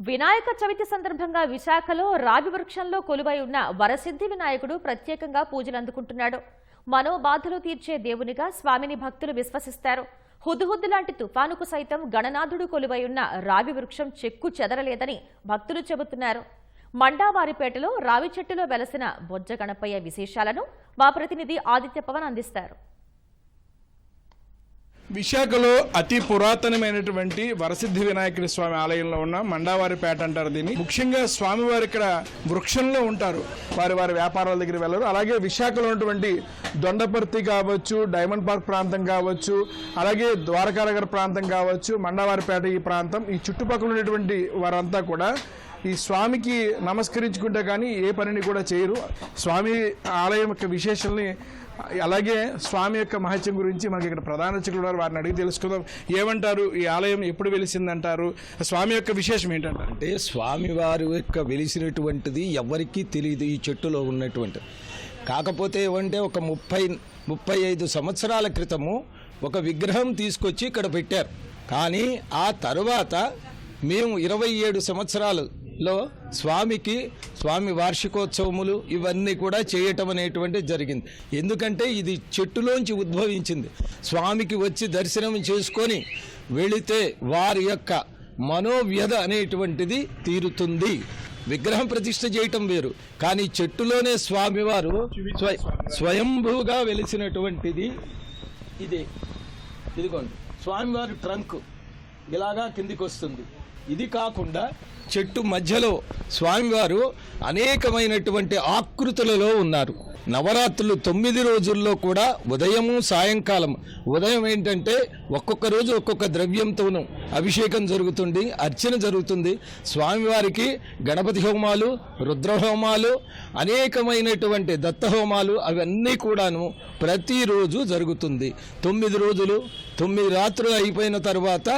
వినాయక చవితి సందర్భంగా విశాఖలో రావి వృక్షంలో కొలువై ఉన్న వరసిద్ధి వినాయకుడు ప్రత్యేకంగా పూజలు అందుకుంటున్నాడు. మనోబాధలు తీర్చే దేవునిగా స్వామిని భక్తులు విశ్వసిస్తారు. హుద్దుహుద్దు లాంటి తుఫానుకు సైతం గణనాథుడు కొలువై ఉన్న రావి వృక్షం చెక్కు చెదరలేదని భక్తులు చెబుతున్నారు. మండావారిపేటలో రావి చెట్టులో వెలసిన బొజ్జ గణపయ్య విశేషాలను మా ప్రతినిధి ఆదిత్య పవన్ అందిస్తారు. విశాఖలో అతి పురాతనమైనటువంటి వరసిద్ధి వినాయకుడి స్వామి ఆలయంలో ఉన్న మండావారిపేట అంటారు దీన్ని. ముఖ్యంగా స్వామివారు ఇక్కడ వృక్షంలో ఉంటారు. వారి వారి వ్యాపారాల దగ్గర వెళ్ళరు. అలాగే విశాఖలో ఉన్నటువంటి దొండపర్తి కావచ్చు డైమండ్ పార్క్ ప్రాంతం కావచ్చు అలాగే ద్వారకానగర్ ప్రాంతం కావచ్చు మండావారిపేట ఈ ప్రాంతం. ఈ చుట్టుపక్కల ఉన్నటువంటి వారంతా కూడా ఈ స్వామికి నమస్కరించుకుంటే కానీ ఏ పనిని కూడా చేయరు. స్వామి ఆలయం యొక్క విశేషాలని అలాగే స్వామి యొక్క మహత్యం గురించి మనకి ఇక్కడ ప్రధాన అర్చకులు ఉన్నారు. వారిని అడిగి తెలుసుకుందాం. ఏమంటారు? ఈ ఆలయం ఎప్పుడు వెలిసిందంటారు? స్వామి యొక్క విశేషం ఏంటంటారు? అంటే స్వామివారి యొక్క వెలిసినటువంటిది ఎవరికీ తెలియదు. ఈ చెట్టులో ఉన్నటువంటి కాకపోతే ఏమంటే ఒక ముప్పై ముప్పై ఐదు సంవత్సరాల క్రితము ఒక విగ్రహం తీసుకొచ్చి ఇక్కడ పెట్టారు. కానీ ఆ తరువాత మేము ఇరవై ఏడు సంవత్సరాలు లో స్వామికి స్వామి వార్షికోత్సవములు ఇవన్నీ కూడా చేయటం అనేటువంటి జరిగింది. ఎందుకంటే ఇది చెట్టులోంచి ఉద్భవించింది. స్వామికి వచ్చి దర్శనం చేసుకొని వెళితే వారి యొక్క మనోవ్యధ అనేటువంటిది తీరుతుంది. విగ్రహం ప్రతిష్ఠ చేయటం వేరు. కానీ చెట్టులోనే స్వామివారు స్వయంభూగా వెలిసినటువంటిది ఇది. ఇదిగోండి. స్వామివారి ట్రంక్ ఇలాగా కిందికి వస్తుంది ఇది కాకుండా చెట్టు మధ్యలో స్వామివారు అనేకమైనటువంటి ఆకృతులలో ఉన్నారు. నవరాత్రులు తొమ్మిది రోజుల్లో కూడా ఉదయము సాయంకాలం. ఉదయం ఏంటంటే ఒక్కొక్క రోజు ఒక్కొక్క ద్రవ్యంతోనూ అభిషేకం జరుగుతుంది అర్చన జరుగుతుంది. స్వామివారికి గణపతి హోమాలు రుద్రహోమాలు అనేకమైనటువంటి దత్త హోమాలు అవన్నీ కూడాను ప్రతిరోజు జరుగుతుంది. తొమ్మిది రోజులు తొమ్మిది రాత్రులు అయిపోయిన తర్వాత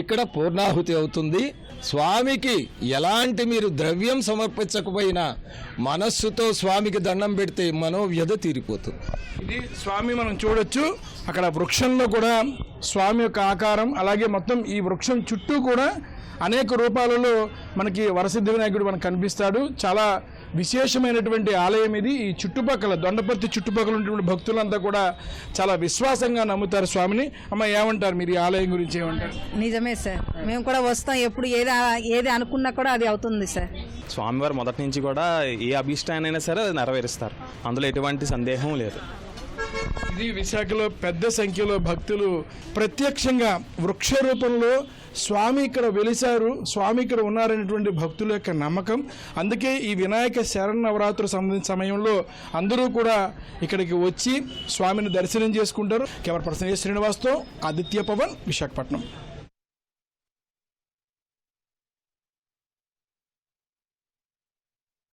ఇక్కడ పూర్ణాహుతి అవుతుంది. స్వామికి ఎలాంటి మీరు ద్రవ్యం సమర్పించకపోయినా మనస్సుతో స్వామికి దండం పెడితే మనోవ్యధ తీరిపోతుంది. ఇది స్వామి మనం చూడొచ్చు. అక్కడ వృక్షంలో కూడా స్వామి యొక్క ఆకారం అలాగే మొత్తం ఈ వృక్షం చుట్టూ కూడా అనేక రూపాలలో మనకి వరసిద్ధి వినాయకుడు మనకు కనిపిస్తాడు. చాలా విశేషమైనటువంటి ఆలయం ఇది. ఈ చుట్టుపక్కల దొండపర్తి చుట్టుపక్కల ఉన్నటువంటి భక్తులంతా కూడా చాలా విశ్వాసంగా నమ్ముతారు స్వామిని. అమ్మ ఏమంటారు మీరు ఈ ఆలయం గురించి ఏమంటారు? నిజమే సార్. మేము కూడా వస్తాం. ఎప్పుడు ఏది ఏది అనుకున్నా కూడా అది అవుతుంది సార్. స్వామివారు మొదటి నుంచి కూడా ఏ అభిష్టానైనా సరే అది నెరవేరుస్తారు. అందులో ఎటువంటి సందేహం లేదు. ఇది విశాఖలో పెద్ద సంఖ్యలో భక్తులు ప్రత్యక్షంగా వృక్ష రూపంలో స్వామి ఇక్కడ వెలిశారు స్వామి ఇక్కడ ఉన్నారనేటువంటి భక్తుల యొక్క నమ్మకం. అందుకే ఈ వినాయక శరణ్ నవరాత్రి సంబంధించిన సమయంలో అందరూ కూడా ఇక్కడికి వచ్చి స్వామిని దర్శనం చేసుకుంటారు. కెమెరా పర్సన్ ఏ శ్రీనివాస్తో ఆదిత్య పవన్ విశాఖపట్నం.